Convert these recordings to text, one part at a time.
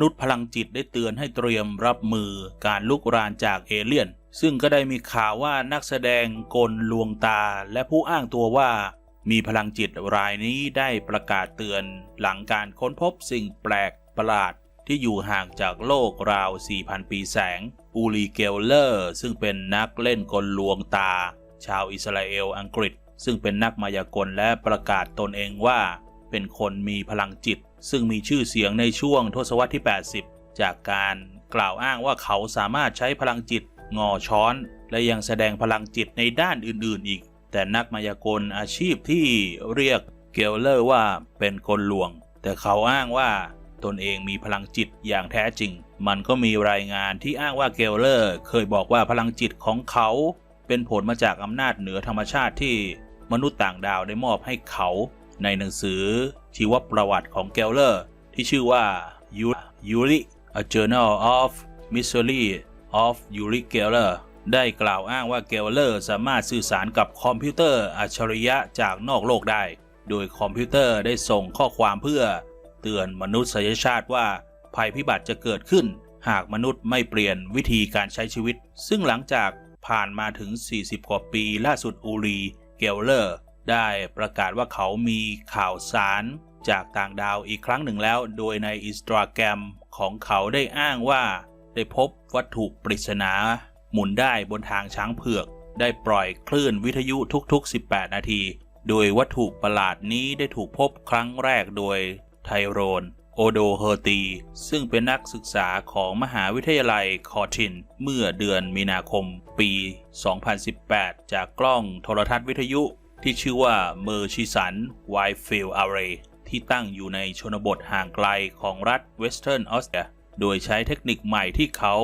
นุษย์พลังจิตได้เตือนให้เตรียมรับมือการลุกรานจากเอเลี่ยน ซึ่งก็ได้มีข่าวว่านักแสดงกลลวงตาและผู้อ้างตัวว่า มีพลังจิตรายนี้ได้ประกาศเตือน หลังการค้นพบสิ่งแปลกประหลาดที่อยู่ห่างจากโลกราว 4,000 ปีแสง อูรีเกลเลอร์ ซึ่งเป็นนักเล่นกลลวงตา ชาวอิสราเอลอังกฤษ ซึ่งเป็นนักมายากลและประกาศตนเองว่า เป็นคนมีพลังจิต ซึ่งมีชื่อเสียงในช่วงทศวรรษที่ 80 จากการกล่าวอ้างว่าเขาสามารถใช้พลังจิต งอช้อน และยังแสดงพลังจิตในด้านอื่นๆ อีก แต่นักมายากลอาชีพที่เรียกเกลเลอร์ว่าเป็นกลลวง แต่เขาอ้างว่าตนเองมีพลังจิตอย่างแท้จริง มันก็มีรายงานที่อ้างว่าเกลเลอร์เคยบอกว่าพลังจิตของเขา เป็นผลมาจากอำนาจเหนือธรรมชาติที่มนุษย์ต่างดาวได้มอบให้เขา ในหนังสือชีวประวัติของเกลเลอร์ ที่ชื่อว่า Yuri A Journal of Mystery of Yuri Geller ได้กล่าวอ้างว่าเกลเลอร์สามารถสื่อสารกับคอมพิวเตอร์อัจฉริยะจากนอกโลกได้ โดยคอมพิวเตอร์ได้ส่งข้อความเพื่อ เตือนมนุษยชาติว่าภัยพิบัติจะเกิดขึ้น หากมนุษย์ไม่เปลี่ยนวิธีการใช้ชีวิต ซึ่งหลังจากผ่านมาถึง 40 กว่าปีล่าสุดอูรี เกลเลอร์ ได้ประกาศว่าเขามีข่าวสารจากต่างดาวอีกครั้งหนึ่งแล้ว โดยในอินสตาแกรมของเขาได้อ้างว่า ได้พบวัตถุปริศนา หมุนได้บนทางช้างเผือก ได้ปล่อยคลื่นวิทยุทุกๆ 18 นาที โดยวัตถุประหลาดนี้ได้ถูกพบครั้งแรกโดยไทโรน โอโดเฮอร์ตี ซึ่งเป็นนักศึกษาของมหาวิทยาลัยคอร์ติน เมื่อเดือนมีนาคมปี 2018 จากกล้องโทรทัศน์วิทยุ ที่ชื่อว่าเมอร์ชิสันไวฟิลอาร์เรที่ตั้งอยู่ในชนบทห่างไกลของรัฐเวสเทิร์นออสเตรีย โดยใช้เทคนิคใหม่ที่เขา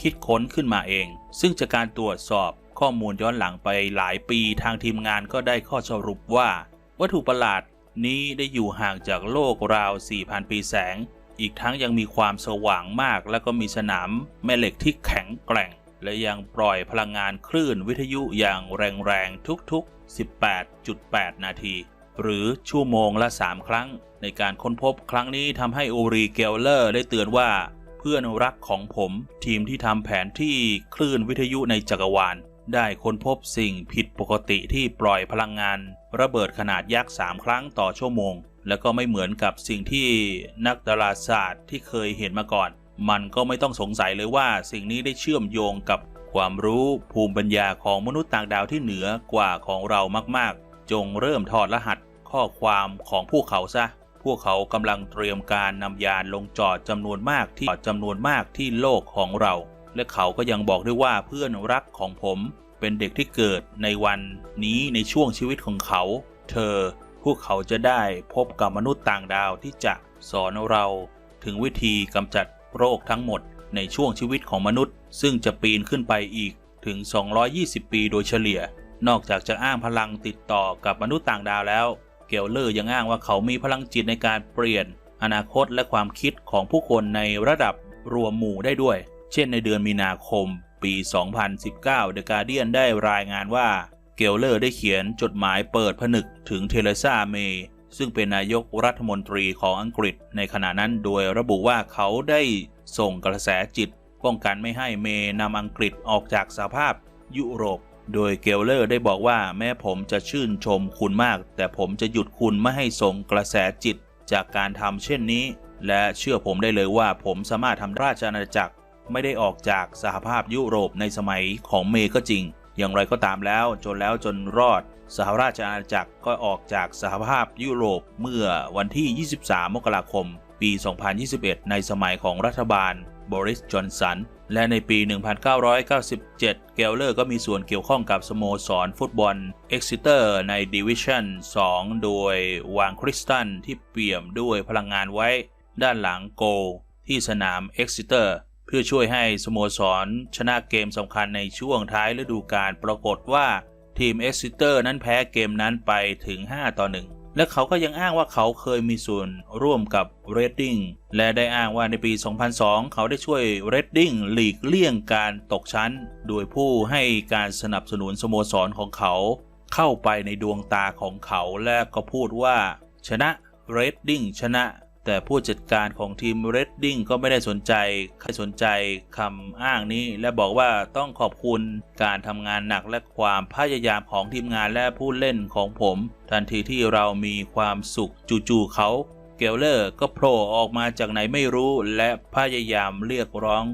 คิดค้นขึ้นมาเอง ซึ่งจากการตรวจสอบข้อมูลย้อนหลังไปหลายปีทางทีมงานก็ได้ข้อสรุปว่า วัตถุประหลาดนี้ได้อยู่ห่างจากโลกราว 4,000 ปีแสง อีกทั้งยังมีความสว่างมากและก็มีสนามแม่เหล็กที่แข็งแกร่ง และยังปล่อยพลังงานคลื่นวิทยุอย่างแรงๆ ทุกๆ 18.8 นาที หรือชั่วโมงละ 3 ครั้ง ในการค้นพบครั้งนี้ทำให้อูรีเกลเลอร์ได้เตือนว่า เพื่อนรักของผมทีมที่ทำแผนที่คลื่นวิทยุในจักรวาล ได้ค้นพบสิ่งผิดปกติที่ปล่อยพลังงาน ระเบิดขนาดยักษ์สามครั้งต่อชั่วโมง และก็ไม่เหมือนกับสิ่งที่นักดาราศาสตร์ที่เคยเห็นมาก่อน มันก็ไม่ต้องสงสัยเลยว่าสิ่งนี้ได้เชื่อมโยงกับความรู้ภูมิปัญญาของมนุษย์ต่างดาวที่เหนือกว่าของเรามากๆ จงเริ่มถอดรหัสข้อความของพวกเขาซะ พวกเขากำลังเตรียมการนำยานลงจอดจำนวนมากที่จำนวนมากที่โลกของเรา และเขาก็ยังบอกด้วยว่าเพื่อนรักของผมเป็นเด็กที่เกิดในวันนี้ในช่วงชีวิตของเขา เธอ พวกเขาจะได้พบกับมนุษย์ต่างดาวที่จะสอนเราถึงวิธีกำจัด โรคทั้งหมดในช่วงชีวิตของมนุษย์ ซึ่งจะปีนขึ้นไปอีกถึง 220 ปีโดยเฉลี่ย นอกจากจะอ้างพลังติดต่อกับมนุษย์ต่างดาวแล้ว เกลเลอร์ยังอ้างว่าเขามีพลังจิตในการเปลี่ยน อนาคตและความคิดของผู้คนในระดับรวมหมู่ได้ด้วย เช่นในเดือนมีนาคม ปี 2019 The Guardian ได้รายงานว่าเกลเลอร์ได้เขียนจดหมายเปิดผนึกถึงเทเลซาเมย์ ซึ่งเป็นนายกรัฐมนตรีของอังกฤษในขณะนั้นโดยระบุว่าเขาได้ส่งกระแสจิตป้องกันไม่ให้เมย์นำอังกฤษออกจากสภาพยุโรป โดยเกลเลอร์ได้บอกว่าแม้ผมจะชื่นชมคุณมาก แต่ผมจะหยุดคุณไม่ให้ส่งกระแสจิตจากการทำเช่นนี้ และเชื่อผมได้เลยว่าผมสามารถทำราชอาณาจักรไม่ได้ออกจากสหภาพยุโรปในสมัยของเมย์ก็จริง อย่างไรก็ตามแล้วจนแล้วจนรอด สหราชอาณาจักรก็ออกจากสหภาพยุโรปเมื่อวันที่ 23 มกราคม ปี 2021 ในสมัยของรัฐบาลบริส จอนสัน และในปี 1997 เกลเลอร์ก็มีส่วนเกี่ยวข้องกับสโมสรฟุตบอลเอ็กซิเตอร์ในดิวิชั่น 2 โดยวางคริสตันที่เปี่ยมด้วยพลังงานไว้ ด้านหลังโกลที่สนามเอ็กซิเตอร์ เพื่อช่วยให้สโมสร ชนะเกมสำคัญในช่วงท้ายฤดูกาลปรากฏว่าทีมเอ็กซิเตอร์นั้นแพ้เกมนั้นไปถึง 5 ต่อ 1 และเขาก็ยังอ้างว่าเขาเคยมีส่วนร่วมกับเรดดิ้งและได้อ้างว่าในปี 2002 เขาได้ช่วยเรดดิ้งหลีกเลี่ยงการตกชั้น โดยผู้ให้การสนับสนุนสโมสรของเขา เข้าไปในดวงตาของเขาและก็พูดว่า ชนะเรดดิ้งชนะ แต่ผู้จัดการของทีมเรดดิ้งก็ไม่ได้สนใจใครสนใจคำอ้างนี้ และบอกว่าต้องขอบคุณการทำงานหนักและความพยายามของทีมงานและผู้เล่นของผม ทันทีที่เรามีความสุขจู่ๆเขาเกลเลอร์ก็โผล่ออกมาจากไหนไม่รู้และพยายามเรียกร้อง